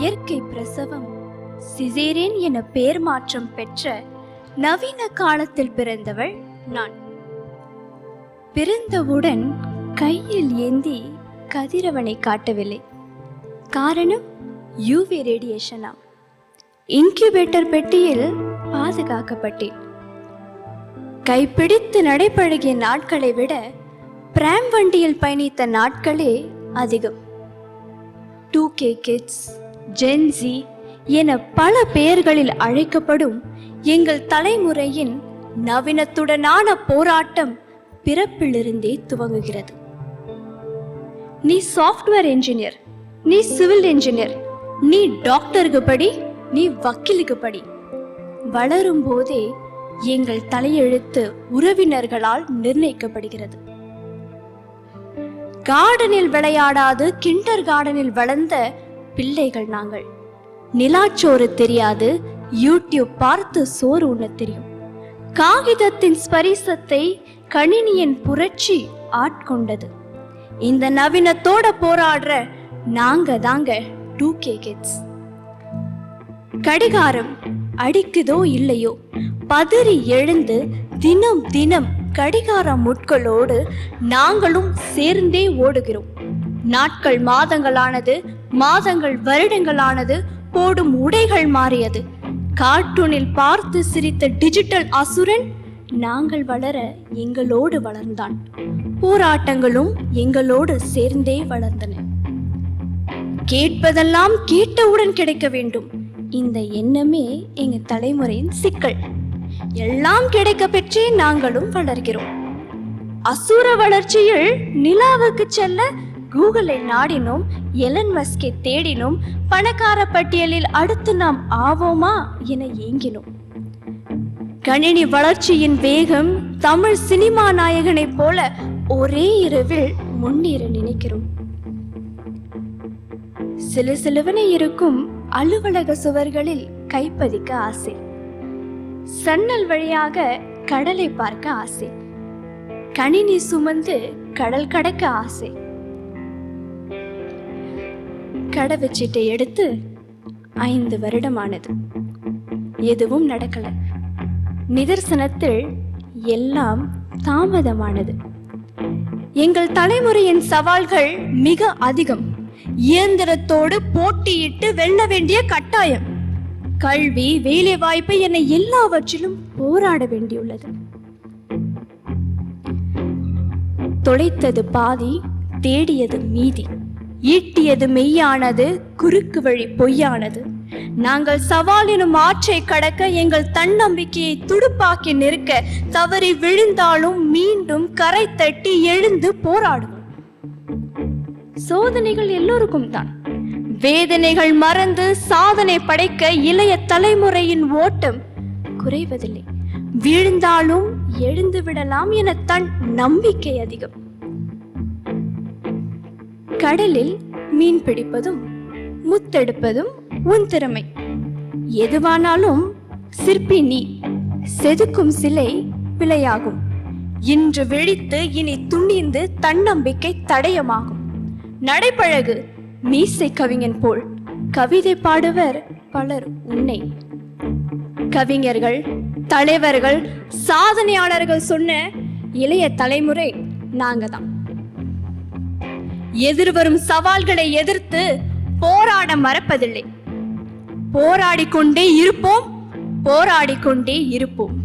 இயற்கை பிரசவம். சிசேரியன் என பெயர் மாற்றம் பெற்ற நவீன காலத்தில் பிறந்தவள் நான். பிறந்தவுடன் கையில் ஏந்தி கதிரவனை காட்டவில்லை. காரணம் யூவி ரேடியேஷனா இன்குபேட்டர் பெட்டியில் பாதுகாக்கப்பட்டேன். கைப்பிடித்து நடைபழகிய நாட்களை விட பிராம் வண்டியில் பயணித்த நாட்களே அதிகம். Two K kids. ஜென்சி என பல பெயர்களில் அழைக்கப்படும் எங்கள் தலைமுறையின் நவீனத்துடனான போராட்டம் பிறப்பிலிருந்தே துவங்குகிறது. நீ சாஃப்ட்வேர் இன்ஜினியர் நீ சிவில் இன்ஜினியர் நீ டாக்டருக்கு படி நீ வக்கீலுக்கு படி. வளரும் போதே எங்கள் தலையெழுத்து உறவினர்களால் நிர்ணயிக்கப்படுகிறது. கார்டனில் விளையாடாது கிண்டர் கார்டனில் வளர்ந்த பிள்ளைகள் நாங்கள். நிலாச்சோறு தெரியாது யூடியூப் பார்த்து சோறு உண்ண தெரியும். காகிதத்தின் ஸ்பரிசத்தை கணினியின் புரட்சி ஆட்கொண்டது. இந்த நவீனத்தோட போராடுற நாங்க தாங்க டூ கே கிட்ஸ். கடிகாரம் அடிக்குதோ இல்லையோ பதறி எழுந்து தினம் தினம் கடிகார முட்களோடு நாங்களும் சேர்ந்தே ஓடுகிறோம். நாட்கள் மாதங்களானது மாதங்கள் வருடங்களானது போடும் உடைகள் மாறியது. கார்ட்டூனில் பார்த்து சிரித்த டிஜிட்டல் அசுரன் நாங்கள் வளர எங்களோடு வளர்ந்தான். போராட்டங்களும் எங்களோடு சேர்ந்தே வளர்ந்தன. கேட்பதெல்லாம் கேட்டவுடன் கிடைக்க வேண்டும். இந்த எண்ணமே எங்க தலைமுறையின் சிக்கல். எல்லாம் கிடைக்க பெற்றே நாங்களும் வளர்கிறோம். அசுர வளர்ச்சியில் நிலாவுக்கு செல்ல கூகுளை நாடினோம் எலன் மஸ்கை தேடினோம் பணக்கார பட்டியலில் அடுத்து நாம் ஆவோமா என ஏங்கினோம். கணினி வளர்ச்சியின் வேகம் தமிழ் சினிமா நாயகனைப் போல ஒரே இரவில் முன்னேற நினைக்கிறோம். சிலு சிலுவனை இருக்கும் அலுவலக சுவர்களில் கைப்பதிக்க ஆசை. சன்னல் வழியாக கடலை பார்க்க ஆசை. கணினி சுமந்து கடல் கடக்க ஆசை. கடவுச்சீட்டை எடுத்து ஐந்து வருடமானது. எதுவும் நடக்கல. நிதர்சனத்தில் எல்லாம் தாமதமானது. எங்கள் தலைமுறையின் சவால்கள் மிக அதிகம். இயந்திரத்தோடு போட்டியிட்டு வெல்ல வேண்டிய கட்டாயம். கல்வி வேலை வாய்ப்பு என எல்லாவற்றிலும் போராட வேண்டியுள்ளது. தொலைத்தது பாதி தேடியது மீதி. ஈட்டியது மெய்யானது குறுக்கு வழி பொய்யானது. நாங்கள் சவாலினும் ஆற்றை கடக்க எங்கள் தன்னம்பிக்கையை துடுப்பாக்கி நிற்க தவறி விழுந்தாலும் மீண்டும் கரை தட்டி எழுந்து போராடுவோம். சோதனைகள் எல்லோருக்கும் தான். வேதனைகள் மறந்து சாதனை படைக்க இளைய தலைமுறையின் ஓட்டம் குறைவதில்லை. விழுந்தாலும் எழுந்து விடலாம் என தன் நம்பிக்கை அதிகம். கடலில் மீன் பிடிப்பதும் முத்தெடுப்பதும் உன் திறமை. எதுவானாலும் சிற்பி நீ செதுக்கும் சிலை பிழையாகும் இன்று விழித்து இனி துணிந்து தன்னம்பிக்கை தடயமாகும். நடைப்பழகு மீசை கவிஞன் போல் கவிதை பாடுவர் பலர் உன்னை. கவிஞர்கள் தலைவர்கள் சாதனையாளர்கள் சொன்ன இளைய தலைமுறை நாங்க தான் எதிர்வரும் சவால்களை எதிர்த்து போராட மறப்பதில்லை. போராடிக்கொண்டே இருப்போம் போராடிக்கொண்டே இருப்போம்.